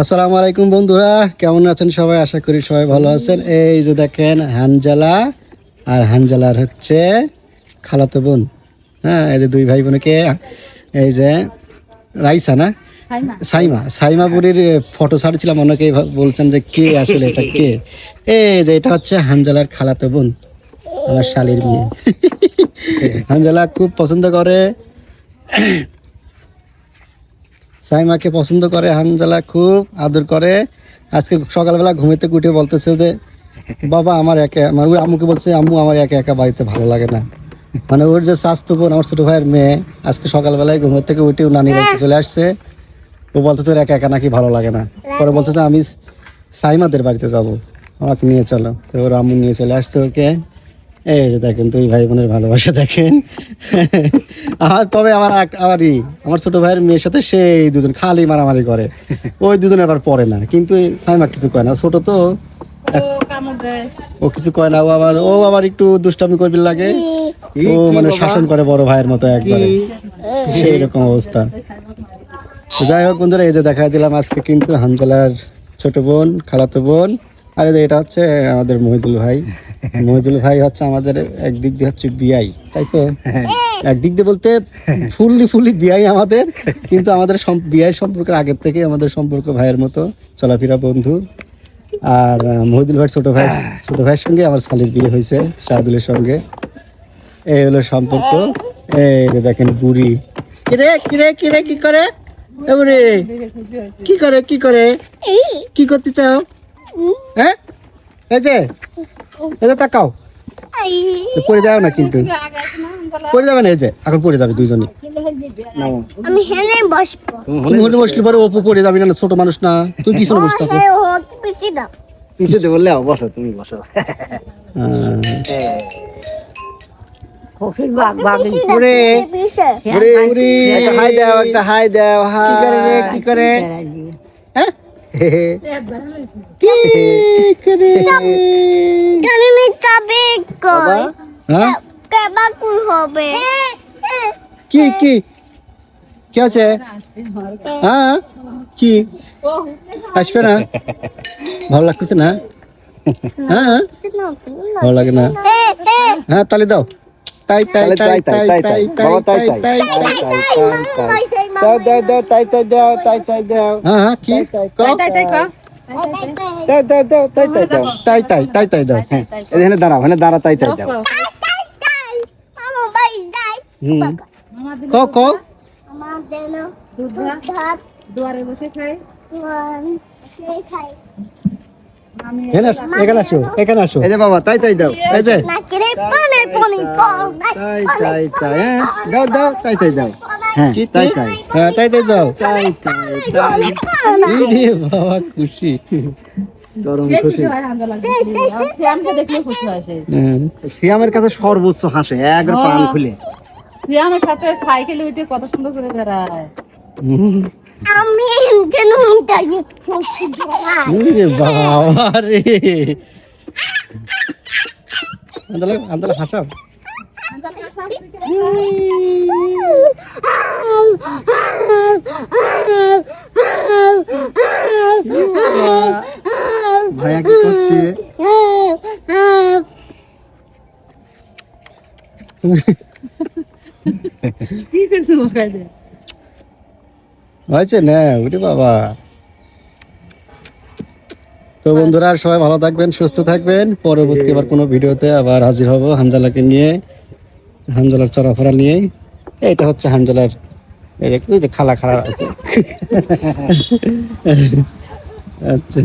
আসসালামু আলাইকুম বন্ধুরা কেমন আছেন সবাই? আশা করি সবাই ভালো আছেন। এই যে দেখেন হানজালা আর হানজালার হচ্ছে খালাতো বোন। হ্যাঁ এই যে দুই ভাই বোনকে এই যে রাইসা না? সাইমা। সাইমা বুড়ির ফটো ছাড়ছিলাম অনেকেই বলছেন যে কে আসলে এটা কে? এই যে এটা হচ্ছে হানজালার খালাতো বোন আমার শালির মেয়ে। হানজালা খুব পছন্দ করে। সাইমাকে পছন্দ করে, হানজালা খুব আদর করে। আজকে সকালবেলা ঘুমেতে উঠে বলতেছে যে, বাবা, আমার একা আমার ওর আম্মুকে বলছে, আম্মু, আমার একা একা বাড়িতে ভালো লাগে না। মানে ওর যে স্বাস্থ্য বোন আমার ছোট ভাইয়ের মেয়ে, আজকে সকালবেলায় ঘুমের থেকে উঠে নানি বাড়িতে চলে আসছে। ও বলতে তোর একা একা নাকি ভালো লাগে না? পরে বলতে আমি সাইমাদের বাড়িতে যাব। আমাকে নিয়ে চলো। তো ওর আম্মু নিয়ে চলে আসছে ওকে। এই যে দেখেন দুই ভাই বোনের ভালোবাসা দেখেন। আর তবে আমার আমারই আমার ছোট ভাইয়ের মেয়ের সাথে সেই দুজন খালি মারামারি করে। ওই দুজন আবার পড়ে না কিন্তু সাইমা কিছু কয় না ছোট তো। ও কিছু কয় না ও আবার ও আবার একটু দুষ্টামি করবি লাগে। ও মানে শাসন করে বড় ভাইয়ের মতো একবারে। সেই রকম অবস্থা। যাই হোক বন্ধুরা এই যে দেখা দিলাম আজকে কিন্তু হামজালার ছোট বোন খালাতো বোন। আর এটা হচ্ছে আমাদের মহিদুল ভাই। মহিদুল ভাই হচ্ছে আমাদের একদিক দিয়ে হচ্ছে বিআই, তাই তো? একদিক দিয়ে বলতে ফুললি ফুললি বিআই আমাদের, কিন্তু আমাদের বিআই সম্পর্কের আগের থেকে আমাদের সম্পর্ক ভাইয়ের মতো চলাফেরা বন্ধু। আর মহিদুল ভাই ছোট ভাই ছোট ভাইয়ের সঙ্গে আমার শালির বিয়ে হয়েছে শাহদুলের সঙ্গে। এই হলো সম্পর্ক। এই দেখেন বুড়ি। কিরে কিরে কিরে কি করে? এ বুড়ি, কি করে কি করে? কি করতে চাও? হ্যাঁ? এই যে যে তাকাও। পড়ে যাও না কিন্তু। পড়ে যাবে না এই যে এখন পড়ে যাবে দুইজনে। আমি হেনে বসবো। তুমি হলে বসলে পরে ওপো পড়ে যাবি না ছোট মানুষ না। তুই পিছনে বসে থাকো হ্যাঁ ও পিছি দাও। বললে বসো তুমি বসো। পুরে পিছে পুরে একটা হাই দাও একটা হাই দাও কি করে হাই কি করে? হ্যাঁ কি করে? আমি চাবি কই হ্যাঁ কেবা কুই হবে কি কি কি আছে? হ্যাঁ কি আসবে না ভালো লাগতেছে না হ্যাঁ ভালো লাগে না হ্যাঁ তালি দাও তাই তাই তাহলে তাই তাই তাই তাই তাই তাই তাই তাই তাই তাই তাই তাই তাই তাই দাও দাও দাও তাই তাই দাও তাই তাই দাও হ্যাঁ হ্যাঁ কি কও? দাও দাও দাও তাই তাই দাও তাই তাই তাই তাই দাও হ্যাঁ এখানে দাঁড়াও এখানে দাঁড়া তাই তাই দাও কও কও দুধ দুধ ভাত দুয়ারে বসে খাই খাই এখানে আসো, এখানে আসো এই যে বাবা তাই তাই দাও এই যে তাই তাই তাই হ্যাঁ দাও দাও তাই তাই দাও হ্যাঁ কি তাই তাই। হ্যাঁ তাই তাই দাও। তাই তাই তাই। ই বাবা খুশি। চরম খুশি খুশি। হয় আনন্দ লাগে শ্যামকে দেখলে খুশি হয় সে। হুম। সিয়ামের কাছে সর্বোচ্চ হাসে একবার প্রাণ খুলে। শ্যামের সাথে সাইকেলে উঠে কত সুন্দর করে বেড়ায়। আমি কেন উঠাই ই বাবা রে। আন্দোলন আন্দোলন হাসাও। ভাইয়া কি করছে? কি করছ ওখানে হয়েছে? না ওরে বাবা। তো বন্ধুরা সবাই ভালো থাকবেন সুস্থ থাকবেন। পরবর্তী আবার কোনো ভিডিওতে আবার হাজির হব হামজালাকে নিয়ে। হামজালার চলাফেরা নিয়ে এটা হচ্ছে হানজলার এই যে খালা খালা আছে। আচ্ছা।